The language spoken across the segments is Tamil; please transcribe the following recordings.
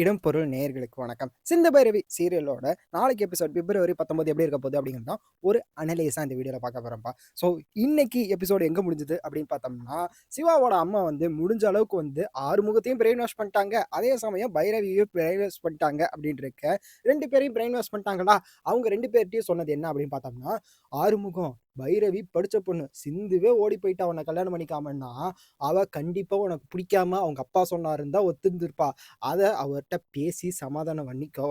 இடம் பொருள் நேயர்களுக்கு வணக்கம். சிந்த பைரவி சீரியலோட நாளைக்கு எபிசோட் பிப்ரவரி பத்தொன்பது எப்படி இருக்க போகுது அப்படிங்கிறது தான் ஒரு அனலைஸாக இந்த வீடியோவில் பார்க்க போகிறோம்ப்பா ஸோ இன்னைக்கு எபிசோடு எங்கே முடிஞ்சது அப்படின்னு பார்த்தோம்னா சிவாவோட அம்மா வந்து முடிஞ்ச அளவுக்கு வந்து ஆறுமுகத்தையும் பிரெயின் வாஷ் பண்ணிட்டாங்க. அதே சமயம் பைரவியையும் பிரெயின் வாஷ் பண்ணிட்டாங்க அப்படின்ட்டு இருக்க ரெண்டு பேரையும் பிரெயின் வாஷ் பண்ணிட்டாங்களா? அவங்க ரெண்டு பேர்ட்டையும் சொன்னது என்ன அப்படின்னு பார்த்தோம்னா ஆறுமுகம் பைரவி படித்த பொண்ணு. சிந்துவே ஓடி போயிட்டா உன்னை கல்யாணம் பண்ணிக்காமன்னா அவ கண்டிப்பாக உனக்கு பிடிக்காம அவங்க அப்பா சொன்னாருன்னு தான் ஒத்துருந்துருப்பா அதை அவர்கிட்ட பேசி சமாதானம் பண்ணிக்கோ.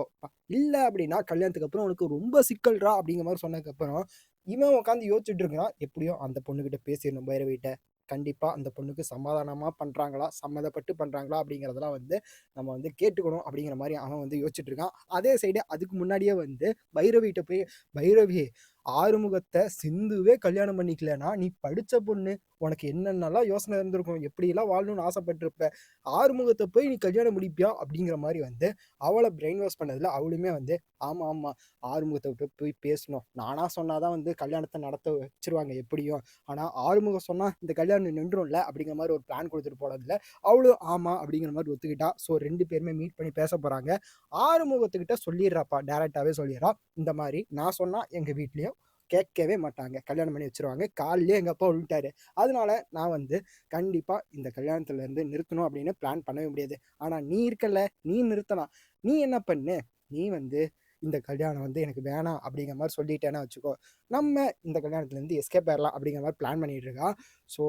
இல்லை அப்படின்னா கல்யாணத்துக்கு அப்புறம் உனக்கு ரொம்ப சிக்கல்ரா அப்படிங்கிற மாதிரி சொன்னதுக்கப்புறம் இவன் உட்காந்து யோசிச்சுட்டு இருக்கிறான். எப்படியும் அந்த பொண்ணுக்கிட்ட பேசிடணும் பைரவிகிட்ட. கண்டிப்பாக அந்த பொண்ணுக்கு சமாதானமாக பண்ணுறாங்களா சம்மதப்பட்டு பண்ணுறாங்களா அப்படிங்கிறதெல்லாம் வந்து நம்ம வந்து கேட்டுக்கணும் அப்படிங்கிற மாதிரி அவன் வந்து யோசிச்சுட்டு இருக்கான். அதே சைடு அதுக்கு முன்னாடியே வந்து பைரவிகிட்ட போய் பைரவி ஆறுமுகத்தை சிந்துவே கல்யாணம் பண்ணிக்கலனா நீ படித்த பொண்ணு உனக்கு என்னென்னலாம் யோசனை இருந்திருக்கும் எப்படியெல்லாம் வாழணும்னு ஆசைப்பட்டிருப்ப ஆறுமுகத்தை போய் நீ கல்யாணம் முடிப்பியா? அப்படிங்கிற மாதிரி வந்து அவளை பிரெயின் வாஷ் பண்ணதில் அவளுமே வந்து ஆமாம் ஆமாம் ஆறுமுகத்தை விட்டு போய் பேசணும். நானாக சொன்னாதான் வந்து கல்யாணத்தை நடத்த வச்சிருவாங்க எப்படியும். ஆனால் ஆறுமுகம் சொன்னால் இந்த கல்யாணம் நின்றும்ல அப்படிங்கிற மாதிரி ஒரு பிளான் கொடுத்துட்டு போனதில்ல அவளும் ஆமாம் அப்படிங்கிற மாதிரி ஒத்துக்கிட்டா. ஸோ ரெண்டு பேருமே மீட் பண்ணி பேச போகிறாங்க ஆறுமுகத்துக்கிட்ட சொல்லிடுறாப்பா டேரெக்டாகவே சொல்லிடுறா. இந்த மாதிரி நான் சொன்னால் எங்கள் வீட்லேயும் கேட்கவே மாட்டாங்க. கல்யாணம் பண்ணி வச்சிருவாங்க. காலையிலே எங்கள் அப்பா விழுட்டாரு அதனால நான் வந்து கண்டிப்பாக இந்த கல்யாணத்துலேருந்து நிறுத்தணும் அப்படின்னு பிளான் பண்ணவே முடியாது. ஆனால் நீ இருக்கல நீ நிறுத்தலாம். நீ என்ன பண்ணு? நீ வந்து இந்த கல்யாணம் வந்து எனக்கு வேணாம் அப்படிங்கிற மாதிரி சொல்லிட்டேன்னா வச்சுக்கோ. நம்ம இந்த கல்யாணத்துலேருந்து எஸ்கேப் ஆயிடலாம் அப்படிங்கிற மாதிரி பிளான் பண்ணிட்டு இருக்கா. ஸோ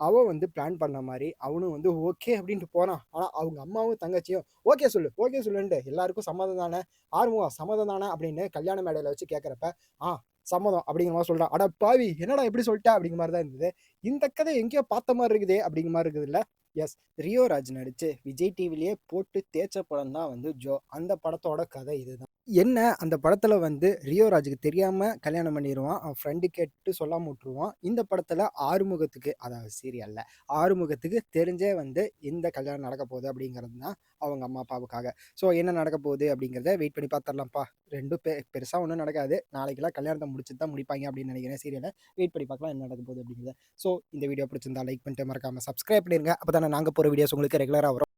அவன் வந்து பிளான் பண்ண மாதிரி அவனும் வந்து ஓகே அப்படின்ட்டு போனான் ஆனால் அவங்க அம்மாவும் தங்கச்சியும் ஓகே சொல்லு ஓகே சொல்லுன்ட்டு எல்லாருக்கும் சம்மதம் தானே? ஆர்வம் சம்மதம் தானே அப்படின்னு கல்யாண மேடையில் வச்சு கேட்குறப்ப ஆ சம்மதம் அப்படிங்கிற மாதிரி சொல்கிறான் அட பாவி என்னடா எப்படி சொல்லிட்டா? அப்படிங்கிற மாதிரி தான் இருந்தது. இந்த கதை எங்கேயோ பார்த்த மாதிரி இருக்குதே. அப்படிங்கிற மாதிரி இருக்குது இல்லை? எஸ் ரியோ ராஜ் நடிச்சு விஜய் டிவிலேயே போட்டு தேய்ச்ச படம் தான் வந்து ஜோ. அந்த படத்தோட கதை இதுதான். என்ன அந்த படத்தில் வந்து ரியோராஜுக்கு தெரியாமல் கல்யாணம் பண்ணிடுவான் அவன் ஃப்ரெண்டு கேட்டு சொல்லாம விட்டுருவான். இந்த படத்தில் ஆறுமுகத்துக்கு அதாவது சீரியல்ல ஆறுமுகத்துக்கு தெரிஞ்சே வந்து இந்த கல்யாணம் நடக்க போகுது அப்படிங்கிறது தான் அவங்க அம்மா அப்பாவுக்காக. ஸோ என்ன நடக்க போகுது அப்படிங்கிறத வெயிட் பண்ணி பார்த்துடலாம்ப்பா ரெண்டும் பெ பெருசாக ஒன்றும் நடக்காது. நாளைக்கெல்லாம் கல்யாணத்தை முடிச்சு தான் முடிப்பாங்க அப்படின்னு நினைக்கிறேன் சீரியலை வெயிட் பண்ணி பார்க்கலாம் என்ன நடக்க போகுது அப்படிங்கிறத. ஸோ இந்த வீடியோ பிடிச்சிருந்தா லைக் பண்ணிட்டு மறக்காமல் சப்ஸ்கிரைப் பண்ணிருங்க. அப்போ தானே நாங்கள் போகிற வீடியோஸ் உங்களுக்கு ரெகுலராக வரும்.